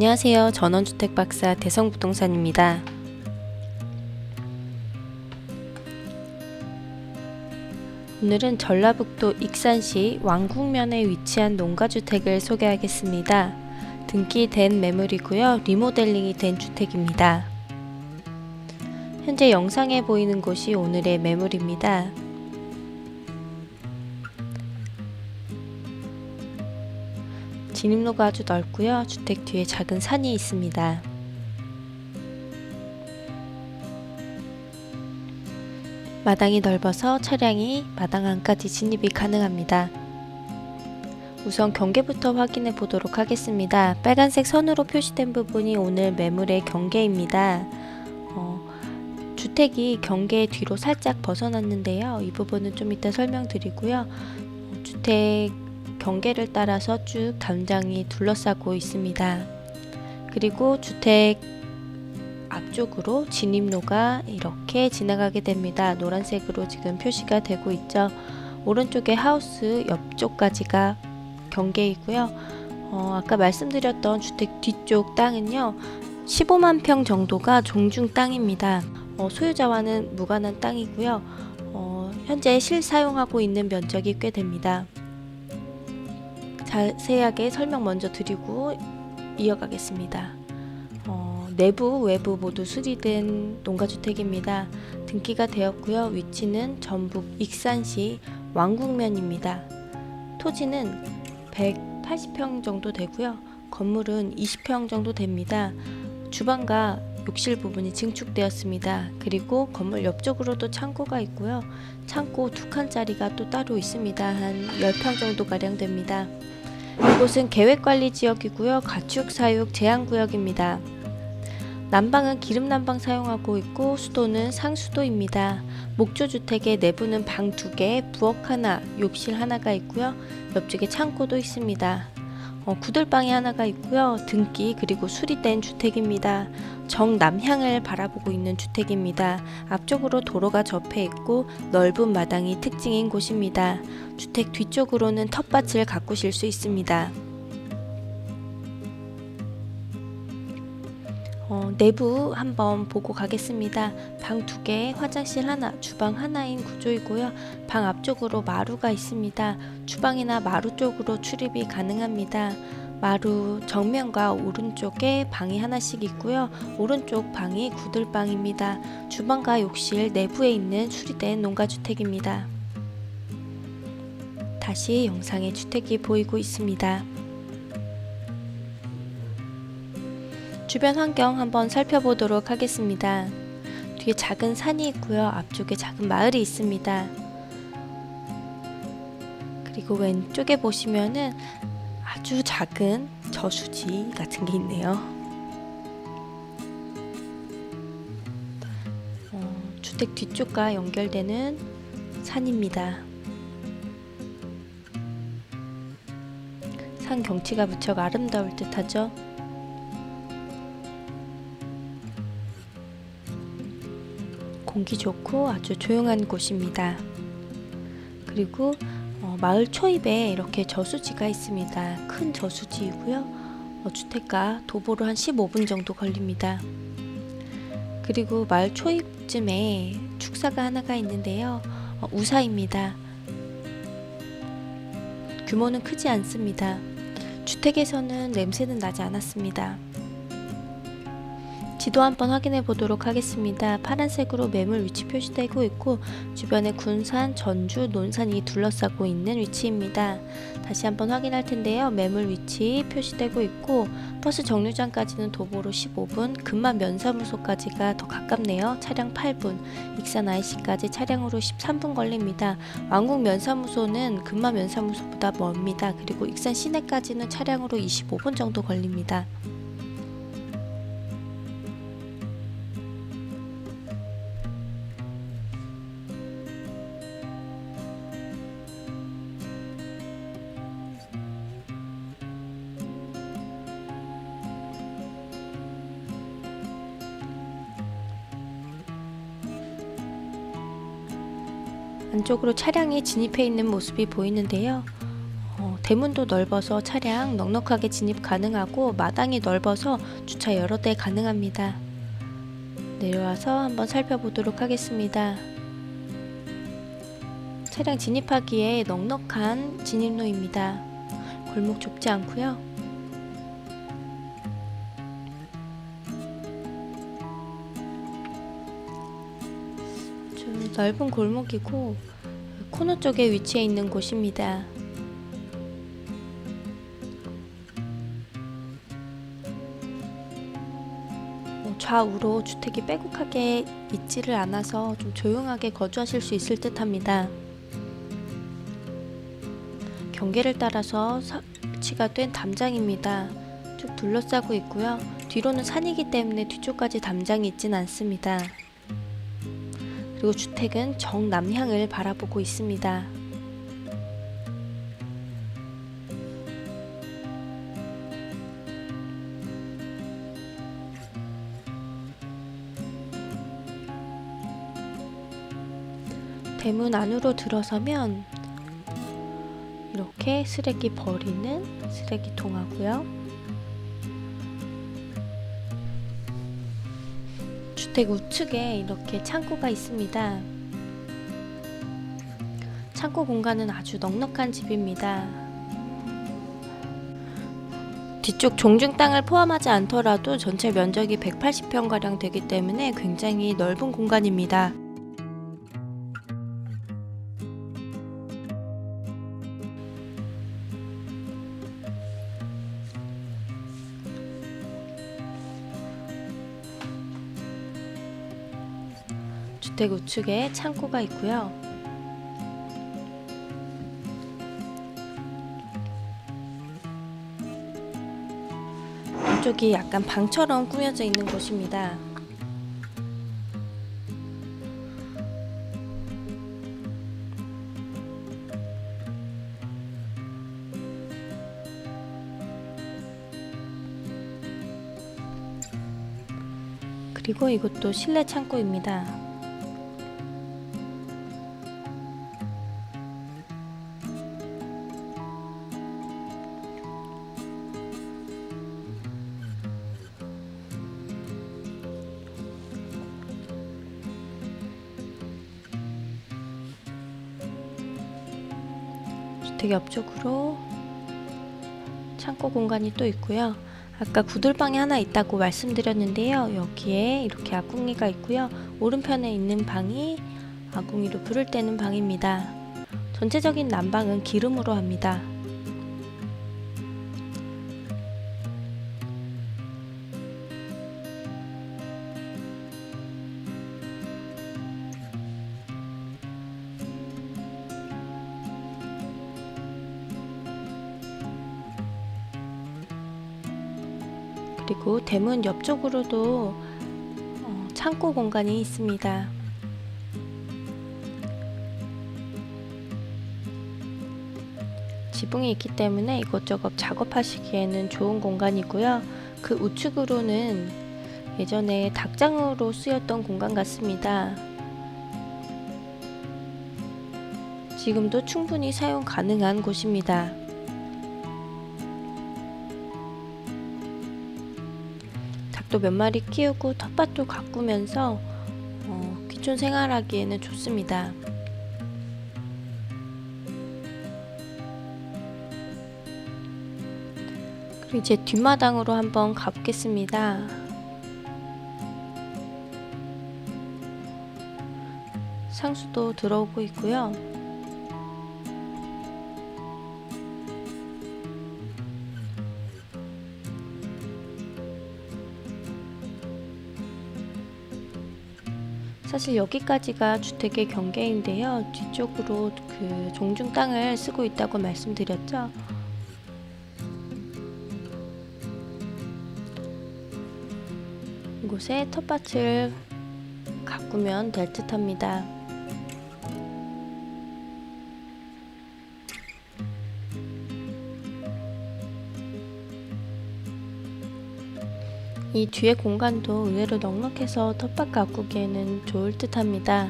안녕하세요. 전원주택 박사 대성부동산입니다. 오늘은 전라북도 익산시 왕국면에 위치한 농가주택을 소개하겠습니다. 등기된 매물이고요. 리모델링이 된 주택입니다. 현재 영상에 보이는 곳이 오늘의 매물입니다. 진입로가 아주 넓고요. 주택 뒤에 작은 산이 있습니다. 마당이 넓어서 차량이 마당 안까지 진입이 가능합니다. 우선 경계부터 확인해 보도록 하겠습니다. 빨간색 선으로 표시된 부분이 오늘 매물의 경계입니다. 어, 주택이 경계 뒤로 살짝 벗어났는데요. 이 부분은 좀 이따 설명드리고요. 어, 주택 경계를 따라서 쭉 담장이 둘러싸고 있습니다. 그리고 주택 앞쪽으로 진입로가 이렇게 지나가게 됩니다. 노란색으로 지금 표시가 되고 있죠. 오른쪽에 하우스 옆쪽까지가 경계이고요. 어, 아까 말씀드렸던 주택 뒤쪽 땅은요. 15만 평 정도가 종중 땅입니다. 어, 소유자와는 무관한 땅이고요. 어, 현재 실사용하고 있는 면적이 꽤 됩니다. 자세하게 설명 먼저 드리고 이어가겠습니다. 어, 내부, 외부 모두 수리된 농가주택입니다. 등기가 되었고요. 위치는 전북 익산시 왕국면입니다. 토지는 180평 정도 되고요. 건물은 20평 정도 됩니다. 주방과 욕실 부분이 증축되었습니다. 그리고 건물 옆쪽으로도 창고가 있고요. 창고 두 칸짜리가 또 따로 있습니다. 한 10평 정도 가량 됩니다. 이곳은 계획관리 지역이고요. 가축 사육 제한 구역입니다. 난방은 기름 난방 사용하고 있고 수도는 상수도입니다. 목조 주택의 내부는 방두 개, 부엌 하나, 욕실 하나가 있고요. 옆쪽에 창고도 있습니다. 어, 구들방이 하나가 있고요. 등기 그리고 수리된 주택입니다. 정남향을 바라보고 있는 주택입니다. 앞쪽으로 도로가 접해 있고 넓은 마당이 특징인 곳입니다. 주택 뒤쪽으로는 텃밭을 가꾸실 수 있습니다. 어, 내부 한번 보고 가겠습니다. 방 두 개, 화장실 하나, 주방 하나인 구조이고요. 방 앞쪽으로 마루가 있습니다. 주방이나 마루 쪽으로 출입이 가능합니다. 마루 정면과 오른쪽에 방이 하나씩 있고요. 오른쪽 방이 구들방입니다. 주방과 욕실 내부에 있는 수리된 농가주택입니다. 다시 영상에 주택이 보이고 있습니다. 주변 환경 한번 살펴보도록 하겠습니다. 뒤에 작은 산이 있고요. 앞쪽에 작은 마을이 있습니다. 그리고 왼쪽에 보시면은 아주 작은 저수지 같은 게 있네요. 어, 주택 뒤쪽과 연결되는 산입니다. 산 경치가 무척 아름다울 듯하죠. 공기 좋고 아주 조용한 곳입니다. 그리고 어, 마을 초입에 이렇게 저수지가 있습니다. 큰 저수지이고요. 어, 주택가 도보로 한 15분 정도 걸립니다. 그리고 마을 초입쯤에 축사가 하나가 있는데요. 어, 우사입니다. 규모는 크지 않습니다. 주택에서는 냄새는 나지 않았습니다. 지도 한번 확인해 보도록 하겠습니다. 파란색으로 매물 위치 표시되고 있고 주변에 군산, 전주, 논산이 둘러싸고 있는 위치입니다. 다시 한번 확인할 텐데요. 매물 위치 표시되고 있고 버스 정류장까지는 도보로 15분, 금만 면사무소까지가 더 가깝네요. 차량 8분, 익산 IC까지 차량으로 13분 걸립니다. 왕국 면사무소는 금만 면사무소보다 멉니다. 그리고 익산 시내까지는 차량으로 25분 정도 걸립니다. 안쪽으로 차량이 진입해 있는 모습이 보이는데요. 어, 대문도 넓어서 차량 넉넉하게 진입 가능하고 마당이 넓어서 주차 여러 대 가능합니다. 내려와서 한번 살펴보도록 하겠습니다. 차량 진입하기에 넉넉한 진입로입니다. 골목 좁지 않고요. 넓은 골목이고 코너 쪽에 위치해 있는 곳입니다. 뭐 좌우로 주택이 빼곡하게 있지를 않아서 좀 조용하게 거주하실 수 있을 듯 합니다. 경계를 따라서 설치가 된 담장입니다. 쭉 둘러싸고 있고요. 뒤로는 산이기 때문에 뒤쪽까지 담장이 있진 않습니다. 그리고 주택은 정남향을 바라보고 있습니다. 대문 안으로 들어서면 이렇게 쓰레기 버리는 쓰레기통 하고요. 주택 우측에 이렇게 창고가 있습니다. 창고 공간은 아주 넉넉한 집입니다. 뒤쪽 종중 땅을 포함하지 않더라도 전체 면적이 180평가량 되기 때문에 굉장히 넓은 공간입니다. 주택 우측에 창고가 있고요. 이쪽이 약간 방처럼 꾸며져 있는 곳입니다. 그리고 이것도 실내 창고입니다. 주택 옆쪽으로 창고 공간이 또 있고요. 아까 구들방이 하나 있다고 말씀드렸는데요. 여기에 이렇게 아궁이가 있고요. 오른편에 있는 방이 아궁이로 불을 때는 방입니다. 전체적인 난방은 기름으로 합니다. 그리고 대문 옆쪽으로도 어, 창고 공간이 있습니다. 지붕이 있기 때문에 이것저것 작업하시기에는 좋은 공간이고요. 그 우측으로는 예전에 닭장으로 쓰였던 공간 같습니다. 지금도 충분히 사용 가능한 곳입니다. 닭도 몇 마리 키우고 텃밭도 가꾸면서 어, 귀촌 생활하기에는 좋습니다. 그리고 이제 뒷마당으로 한번 가보겠습니다. 상수도 들어오고 있고요. 사실 여기까지가 주택의 경계인데요. 뒤쪽으로 그 종중 땅을 쓰고 있다고 말씀드렸죠. 이곳에 텃밭을 가꾸면 될 듯합니다. 이 뒤에 공간도 의외로 넉넉해서 텃밭 가꾸기에는 좋을 듯 합니다.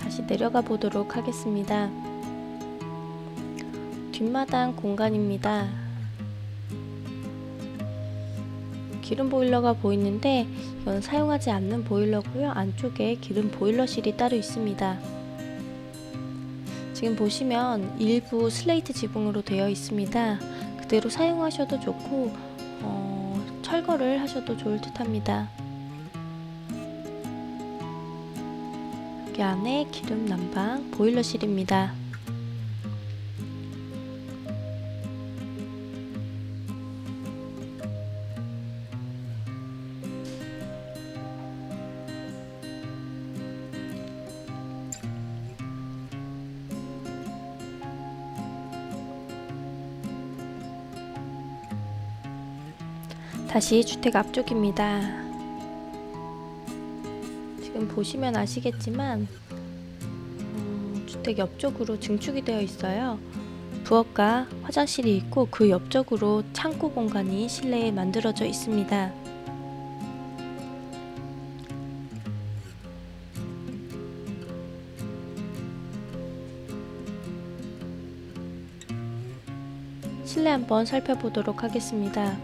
다시 내려가 보도록 하겠습니다. 뒷마당 공간입니다. 기름 보일러가 보이는데 이건 사용하지 않는 보일러고요. 안쪽에 기름 보일러실이 따로 있습니다. 지금 보시면 일부 슬레이트 지붕으로 되어 있습니다. 그대로 사용하셔도 좋고 어, 철거를 하셔도 좋을 듯합니다. 여기 안에 기름 난방 보일러실입니다. 다시 주택 앞쪽입니다. 지금 보시면 아시겠지만 음, 주택 옆쪽으로 증축이 되어 있어요. 부엌과 화장실이 있고 그 옆쪽으로 창고 공간이 실내에 만들어져 있습니다. 실내 한번 살펴보도록 하겠습니다.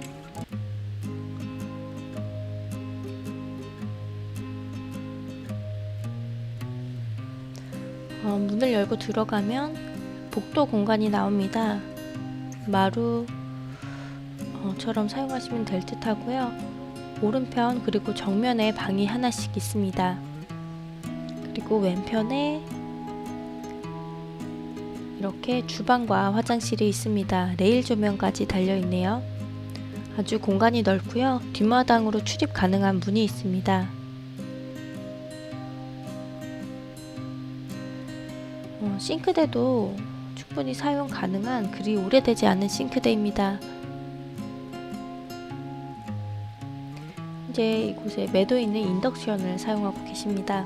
문을 열고 들어가면 복도 공간이 나옵니다. 마루처럼 사용하시면 될 듯 하고요. 오른편 그리고 정면에 방이 하나씩 있습니다. 그리고 왼편에 이렇게 주방과 화장실이 있습니다. 레일 조명까지 달려 있네요. 아주 공간이 넓고요. 뒷마당으로 출입 가능한 문이 있습니다. 어, 싱크대도 충분히 사용 가능한 그리 오래되지 않은 싱크대입니다. 이제 이곳에 매도 있는 인덕션을 사용하고 계십니다.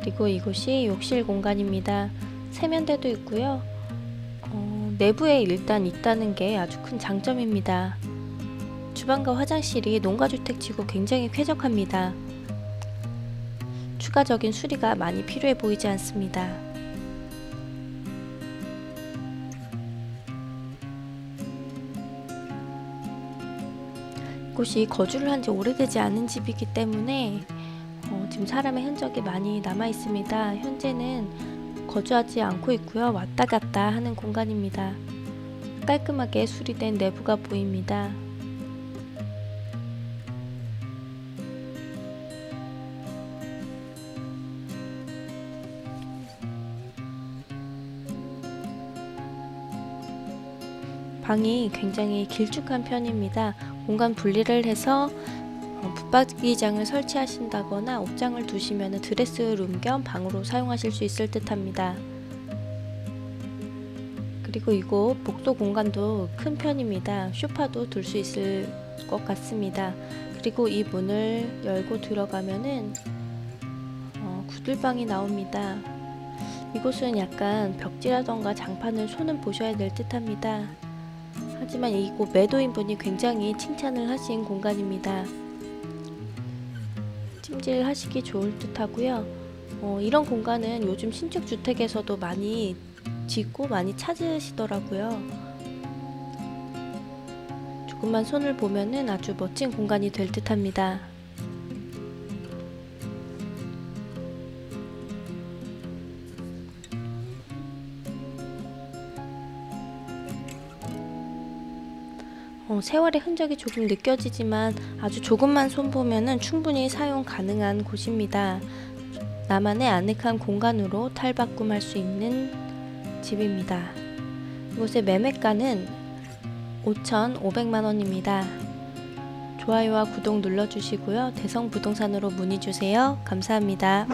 그리고 이곳이 욕실 공간입니다. 세면대도 있고요. 어, 내부에 일단 있다는 게 아주 큰 장점입니다. 주방과 화장실이 농가주택치고 굉장히 쾌적합니다. 추가적인 수리가 많이 필요해 보이지 않습니다. 이곳이 거주를 한 지 오래되지 않은 집이기 때문에 어, 지금 사람의 흔적이 많이 남아 있습니다. 현재는 거주하지 않고 있고요. 왔다 갔다 하는 공간입니다. 깔끔하게 수리된 내부가 보입니다. 방이 굉장히 길쭉한 편입니다. 공간 분리를 해서 어, 붙박이장을 설치하신다거나 옷장을 두시면 드레스룸 겸 방으로 사용하실 수 있을 듯 합니다. 그리고 이곳 복도 공간도 큰 편입니다. 쇼파도 둘 수 있을 것 같습니다. 그리고 이 문을 열고 들어가면은 어, 구들방이 나옵니다. 이곳은 약간 벽지라던가 장판을 손은 보셔야 될 듯합니다. 하지만 이곳 매도인 분이 굉장히 칭찬을 하신 공간입니다. 찜질 하시기 좋을 듯 하고요. 어, 이런 공간은 요즘 신축 주택에서도 많이 짓고 많이 찾으시더라고요. 조금만 손을 보면은 아주 멋진 공간이 될 듯합니다. 어, 세월의 흔적이 조금 느껴지지만 아주 조금만 손보면은 충분히 사용 가능한 곳입니다. 나만의 아늑한 공간으로 탈바꿈할 수 있는 집입니다. 이곳의 매매가는 5,500만 원입니다. 좋아요와 구독 눌러주시고요. 대성부동산으로 문의 주세요. 감사합니다.